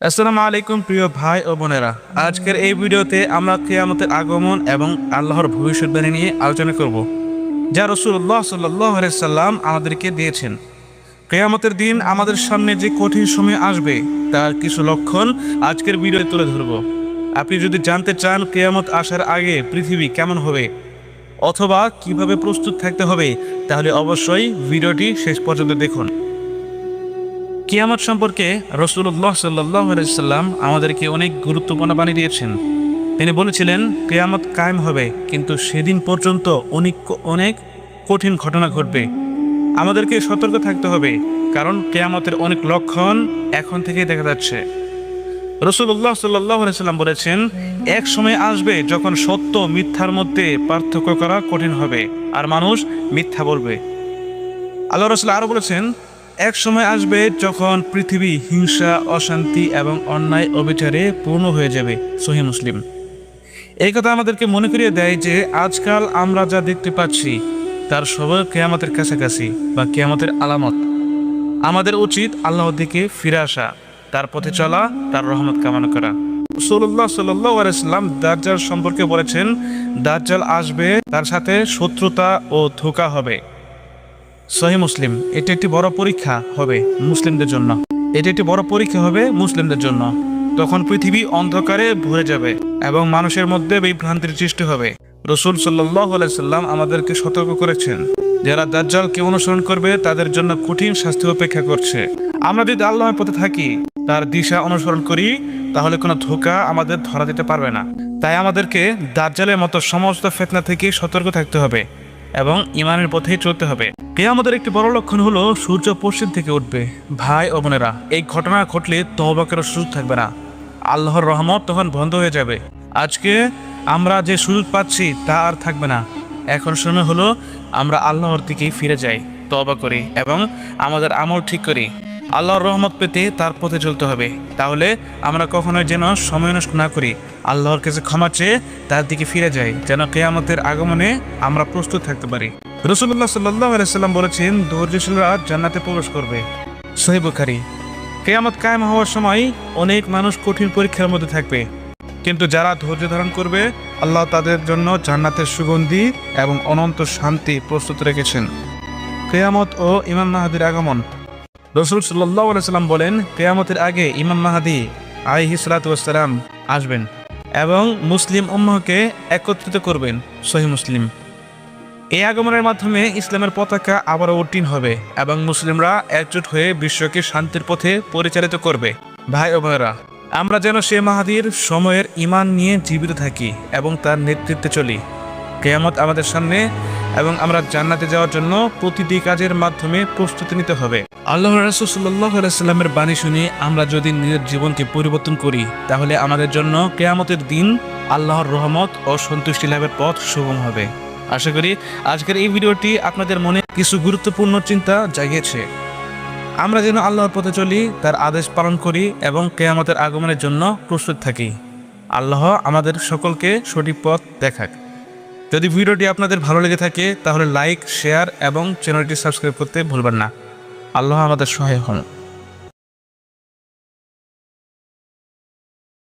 আসসালামু আলাইকুম, প্রিয় ভাই ও বোনেরা। আজকের এই ভিডিওতে আমরা কেয়ামতের আগমন এবং আল্লাহর ভবিষ্যৎবাণী নিয়ে আলোচনা করব, যা রসুল্লাহ সাল্লাহ সাল্লাম আমাদেরকে দিয়েছেন। কেয়ামতের দিন আমাদের সামনে যে কঠিন সময় আসবে, তার কিছু লক্ষণ আজকের ভিডিওতে তুলে ধরব। আপনি যদি জানতে চান কেয়ামত আসার আগে পৃথিবী কেমন হবে, অথবা কীভাবে প্রস্তুত থাকতে হবে, তাহলে অবশ্যই ভিডিওটি শেষ পর্যন্ত দেখুন। কিয়ামত সম্পর্কে রসুল্লাহ সাল্লাহ সাল্লাম আমাদেরকে অনেক গুরুত্বপূর্ণ বাণী দিয়েছেন। তিনি বলেছিলেন, কেয়ামত কায়েম হবে, কিন্তু সেদিন পর্যন্ত অনেক অনেক কঠিন ঘটনা ঘটবে। আমাদেরকে সতর্ক থাকতে হবে, কারণ কেয়ামতের অনেক লক্ষণ এখন থেকেই দেখা যাচ্ছে। রসুল্লাহ সাল্লাহ সাল্লাম বলেছেন, এক সময় আসবে যখন সত্য মিথ্যার মধ্যে পার্থক্য করা কঠিন হবে, আর মানুষ মিথ্যা বলবে। আল্লাহ রসুল আরও বলেছেন এক সময় আসবে যখন পৃথিবী, হিংসা, অশান্তি এবং অন্যায় অবিচারে পূর্ণ হয়ে যাবে, সহি মুসলিম। এই কথা আমাদেরকে মনে করিয়ে দেয় যে, আজকাল আমরা যা দেখতে পাচ্ছি, তার সবই কেয়ামতের কাছাকাছি বা কেয়ামতের আলামত। আমাদের উচিত আল্লাহর দিকে ফিরে আসা, তার পথে চলা, তার রহমত কামনা করা। রসুল্লাহ সাল্লাম দাজ্জাল সম্পর্কে বলেছেন, দাজ্জাল আসবে তার সাথে শত্রুতা ও ধোকা হবে। সহি মুসলিম। এটি একটি বড় পরীক্ষা হবে মুসলিমদের জন্য। এটি একটি বড় পরীক্ষা হবে মুসলিমদের জন্য। তখন পৃথিবী অন্ধকারে ভরে যাবে এবং মানুষের মধ্যে বিভ্রান্তির সৃষ্টি হবে। রসুল সাল্লাম আমাদেরকে সতর্ক করেছেন। যারা দাজ্জালকে অনুসরণ করবে, তাদের জন্য কঠিন শাস্তি অপেক্ষা করছে। আমরা যদি আল্লাহর পথে থাকি, তার দিশা অনুসরণ করি, তাহলে কোনো ধোকা আমাদের ধরা দিতে পারবে না। তাই আমাদেরকে দাজ্জালের মতো সমস্ত ফেতনা থেকে সতর্ক থাকতে হবে। এবং ইমানের পথেই চলতে হবে। কেয়ামতের একটি বড় লক্ষণ হলো, সূর্য পশ্চিম থেকে উঠবে। ভাই ও বোনেরা, এই ঘটনা ঘটলে তহবাকেরও সুযোগ থাকবে না। আল্লাহর রহমত তখন বন্ধ হয়ে যাবে। আজকে আমরা যে সুযোগ পাচ্ছি, তা আর থাকবে না। এখন সময় হলো, আমরা আল্লাহর দিকেই ফিরে যাই তবা করি এবং আমাদের আমল ঠিক করি। আল্লাহর রহমত পেতে তার পথে চলতে হবে। তাহলে আমরা কখনোই যেন সময় নষ্ট না করি। আল্লাহর কাছে ক্ষমা চেয়ে তার দিকে ফিরে যাই, যেন কেয়ামতের আগমনে আমরা প্রস্তুত থাকতে পারি। রসুল্লাহ সাল্লাহ আলাইসাল্লাম বলেছেন ধৈর্যশীলরা জান্নাতে প্রবেশ করবে। সহি বুখারি। কেয়ামত কায়েম হওয়ার সময় অনেক মানুষ কঠিন পরীক্ষার মধ্যে থাকবে। কিন্তু যারা ধৈর্য ধারণ করবে, আল্লাহ তাদের জন্য জান্নাতের সুগন্ধি এবং অনন্ত শান্তি প্রস্তুত রেখেছেন। কেয়ামত ও ইমাম মাহাদির আগমন রসুল সাল্লাহ সাল্লাম বলেন, কেয়ামতের আগে ইমাম মাহাদি আইহি সালাতাম আসবেন এবং মুসলিম উম্মহকে একত্রিত করবেন সহি মুসলিম। এই আগমনের মাধ্যমে ইসলামের পতাকা আবারও উত্তীর্ণ হবে এবং মুসলিমরা একজোট হয়ে বিশ্বকে শান্তির পথে পরিচালিত করবে। ভাই ও বোনেরা, আমরা যেন সে মাহাদির সময়ের ইমান নিয়ে জীবিত থাকি এবং তার নেতৃত্বে চলি। কেয়ামত আমাদের সামনে এবং আমরা জান্নাতে যাওয়ার জন্য প্রতিটি কাজের মাধ্যমে প্রস্তুতি নিতে হবে। আল্লাহ রাসুল্লাহামের বাণী শুনে আমরা যদি নিজের জীবনকে পরিবর্তন করি, তাহলে আমাদের জন্য কেয়ামতের দিন আল্লাহর রহমত ও সন্তুষ্টি লাভের পথ সুগম হবে। আশা করি আজকের এই ভিডিওটি আপনাদের মনে কিছু গুরুত্বপূর্ণ চিন্তা জাগিয়েছে। আমরা যেন আল্লাহর পথে চলি, তার আদেশ পালন করি এবং কেয়ামতের আগমনের জন্য প্রস্তুত থাকি। আল্লাহ আমাদের সকলকে সঠিক পথ দেখাক। যদি ভিডিওটি আপনাদের ভালো লেগে থাকে, তাহলে লাইক শেয়ার এবং চ্যানেলটি সাবস্ক্রাইব করতে ভুলবেন না। আল্লাহ আমাদের সহায় হন।